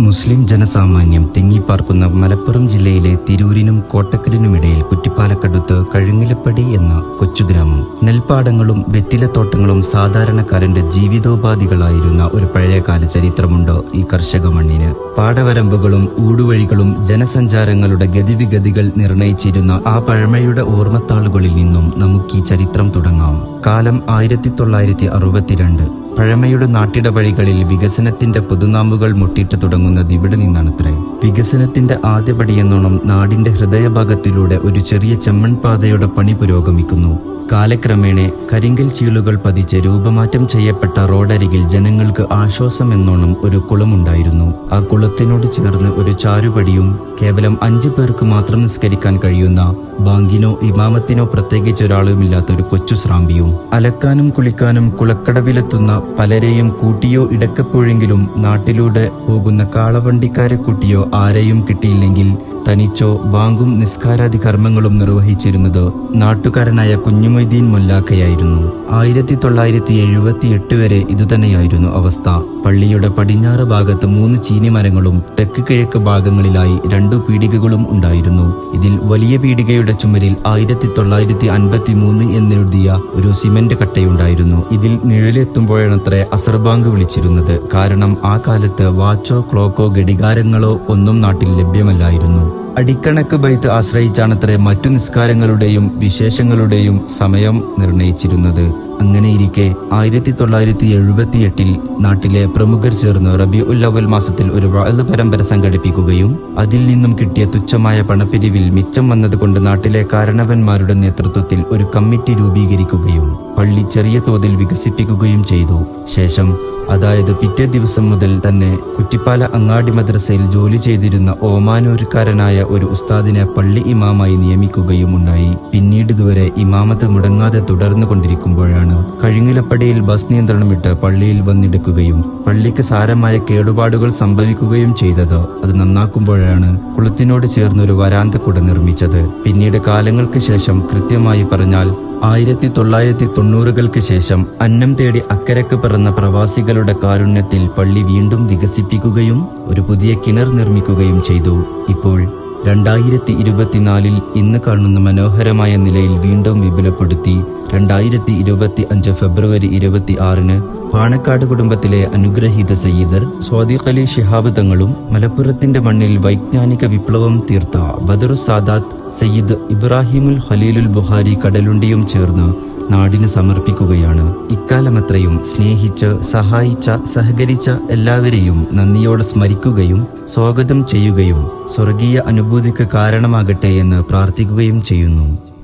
മുസ്ലിം ജനസാമാന്യം തിങ്ങിപ്പാർക്കുന്ന മലപ്പുറം ജില്ലയിലെ തിരൂരിനും കോട്ടക്കലിനുമിടയിൽ കുറ്റിപ്പാലക്കടുത്ത് കഴുങ്ങിലപ്പടി എന്ന കൊച്ചുഗ്രാമം നെൽപ്പാടങ്ങളും വെറ്റിലത്തോട്ടങ്ങളും സാധാരണക്കാരന്റെ ജീവിതോപാധികളായിരുന്ന ഒരു പഴയകാല ചരിത്രമുണ്ട് ഈ കർഷക മണ്ണിന്. പാടവരമ്പുകളും ഊടുവഴികളും ജനസഞ്ചാരങ്ങളുടെ ഗതിവിഗതികൾ നിർണയിച്ചിരുന്ന ആ പഴമയുടെ ഓർമ്മത്താളുകളിൽ നിന്നും നമുക്ക് ഈ ചരിത്രം തുടങ്ങാം. കാലം ആയിരത്തി തൊള്ളായിരത്തി അറുപത്തിരണ്ട് പഴമയുടെ നാട്ടിടവഴികളിൽ വികസനത്തിന്റെ പുതുനാമ്പുകൾ മുട്ടിട്ട് തുടങ്ങുന്നത് ഇവിടെ നിന്നാണത്രേ. വികസനത്തിന്റെ ആദ്യപടിയെന്നോണം നാടിന്റെ ഹൃദയഭാഗത്തിലൂടെ ഒരു ചെറിയ ചെമ്മൺപാതയുടെ പണി പുരോഗമിക്കുന്നു കാലക്രമേണ കരിങ്കൽ ചീളുകൾ പതിച്ച് രൂപമാറ്റം ചെയ്യപ്പെട്ട റോഡരികിൽ ജനങ്ങൾക്ക് ആശ്വാസമെന്നോണം ഒരു കുളമുണ്ടായിരുന്നു. ആ കുളത്തിനോട് ചേർന്ന് ഒരു ചാരുപടിയും കേവലം അഞ്ചു പേർക്ക് മാത്രം നിസ്കരിക്കാൻ കഴിയുന്ന ബാങ്കിനോ ഇമാമത്തിനോ പ്രത്യേകിച്ച് ഒരാളുമില്ലാത്ത ഒരു കൊച്ചു സ്രാമ്പിയും. അലക്കാനും കുളിക്കാനും കുളക്കടവിലെത്തുന്ന പലരെയും കൂട്ടിയോ ഇടക്കപ്പോഴെങ്കിലും നാട്ടിലൂടെ പോകുന്ന കാളവണ്ടിക്കാരെ കൂട്ടിയോ ആരെയും കിട്ടിയില്ലെങ്കിൽ തനിച്ചോ ബാങ്കും നിസ്കാരാദി കർമ്മങ്ങളും നിർവഹിച്ചിരുന്നത് നാട്ടുകാരനായ കുഞ്ഞുമൊയ്തീൻ മൊല്ലാക്കയായിരുന്നു ആയിരത്തി തൊള്ളായിരത്തി എഴുപത്തി എട്ട് വരെ ഇതുതന്നെയായിരുന്നു അവസ്ഥ. പള്ളിയുടെ പടിഞ്ഞാറ് ഭാഗത്ത് മൂന്ന് ചീനിമരങ്ങളും തെക്ക് കിഴക്ക് ഭാഗങ്ങളിലായി രണ്ടു പീടികകളും ഉണ്ടായിരുന്നു. ഇതിൽ വലിയ പീടികയുടെ ചുമരിൽ ആയിരത്തി തൊള്ളായിരത്തി അൻപത്തി മൂന്ന് എന്നെഴുതിയ ഒരു സിമന്റ് കട്ടയുണ്ടായിരുന്നു. ഇതിൽ നിഴലെത്തുമ്പോഴാണത്രേ അസർബാങ്ക് വിളിച്ചിരുന്നത്. കാരണം ആ കാലത്ത് വാച്ചോ ക്ലോക്കോ ഘടികാരങ്ങളോ ഒന്നും നാട്ടിൽ ലഭ്യമല്ലായിരുന്നു. അടിക്കണക്ക് ബൈത്ത് ആശ്രയിച്ചാണത്രേ മറ്റു നിസ്കാരങ്ങളുടെയും വിശേഷങ്ങളുടെയും സമയം നിർണയിച്ചിരുന്നത്. അങ്ങനെയിരിക്കെ ആയിരത്തി തൊള്ളായിരത്തി എഴുപത്തി എട്ടിൽ നാട്ടിലെ പ്രമുഖർ ചേർന്ന് റബി ഉല്ലവൽ മാസത്തിൽ ഒരു വാഴ പരമ്പര സംഘടിപ്പിക്കുകയും അതിൽ നിന്നും കിട്ടിയ തുച്ഛമായ പണപ്പിരിവിൽ മിച്ചം വന്നതുകൊണ്ട് നാട്ടിലെ കാരണവന്മാരുടെ നേതൃത്വത്തിൽ ഒരു കമ്മിറ്റി രൂപീകരിക്കുകയും പള്ളി ചെറിയ തോതിൽ വികസിപ്പിക്കുകയും ചെയ്തു. ശേഷം അതായത് പിറ്റേ ദിവസം മുതൽ തന്നെ കുറ്റിപ്പാല അങ്ങാടി മദ്രസയിൽ ജോലി ചെയ്തിരുന്ന ഓമാനൂരുകാരനായ ഒരു ഉസ്താദിനെ പള്ളി ഇമാമായി നിയമിക്കുകയും ഉണ്ടായി. പിന്നീട് ഇതുവരെ ഇമാമത്ത് മുടങ്ങാതെ തുടർന്നു കൊണ്ടിരിക്കുമ്പോഴാണ് കഴുങ്ങിലപ്പടിയിൽ ബസ് നിയന്ത്രണം വിട്ട് പള്ളിയിൽ വന്നെടുക്കുകയും പള്ളിക്ക് സാരമായ കേടുപാടുകൾ സംഭവിക്കുകയും ചെയ്തത്. അത് നന്നാക്കുമ്പോഴാണ് കുളത്തിനോട് ചേർന്നൊരു വരാന്തക്കുട നിർമ്മിച്ചത്. പിന്നീട് കാലങ്ങൾക്ക് ശേഷം കൃത്യമായി പറഞ്ഞാൽ ആയിരത്തി തൊള്ളായിരത്തി തൊണ്ണൂറുകൾക്ക് ശേഷം അന്നം തേടി അക്കരക്ക് പിറന്ന പ്രവാസികളുടെ കാരുണ്യത്തിൽ പള്ളി വീണ്ടും വികസിപ്പിക്കുകയും ഒരു പുതിയ കിണർ നിർമ്മിക്കുകയും ചെയ്തു. ഇപ്പോൾ രണ്ടായിരത്തി ഇരുപത്തിനാലിൽ ഇന്ന് കാണുന്ന മനോഹരമായ നിലയിൽ വീണ്ടും വിപുലപ്പെടുത്തി രണ്ടായിരത്തി ഇരുപത്തി അഞ്ച് ഫെബ്രുവരി ഇരുപത്തി ആറിന് പാണക്കാട് കുടുംബത്തിലെ അനുഗ്രഹീത സയ്യിദർ സ്വാദിഖ് അലി ശിഹാബ് തങ്ങളും മലപ്പുറത്തിന്റെ മണ്ണിൽ വൈജ്ഞാനിക വിപ്ലവം തീർത്ത ബദറു സാദാത്ത് സയ്യിദ് ഇബ്രാഹിമുൽ ഖലീലുൽ ബുഹാരി കടലുണ്ടിയും ചേർന്ന് നാടിന് സമർപ്പിക്കുകയാണ്. ഇക്കാലമത്രയും സ്നേഹിച്ച് സഹായിച്ച സഹകരിച്ച എല്ലാവരെയും നന്ദിയോടെ സ്മരിക്കുകയും സ്വാഗതം ചെയ്യുകയും സ്വർഗീയ അനുഭൂതിക്ക് കാരണമാകട്ടെ എന്ന് പ്രാർത്ഥിക്കുകയും ചെയ്യുന്നു.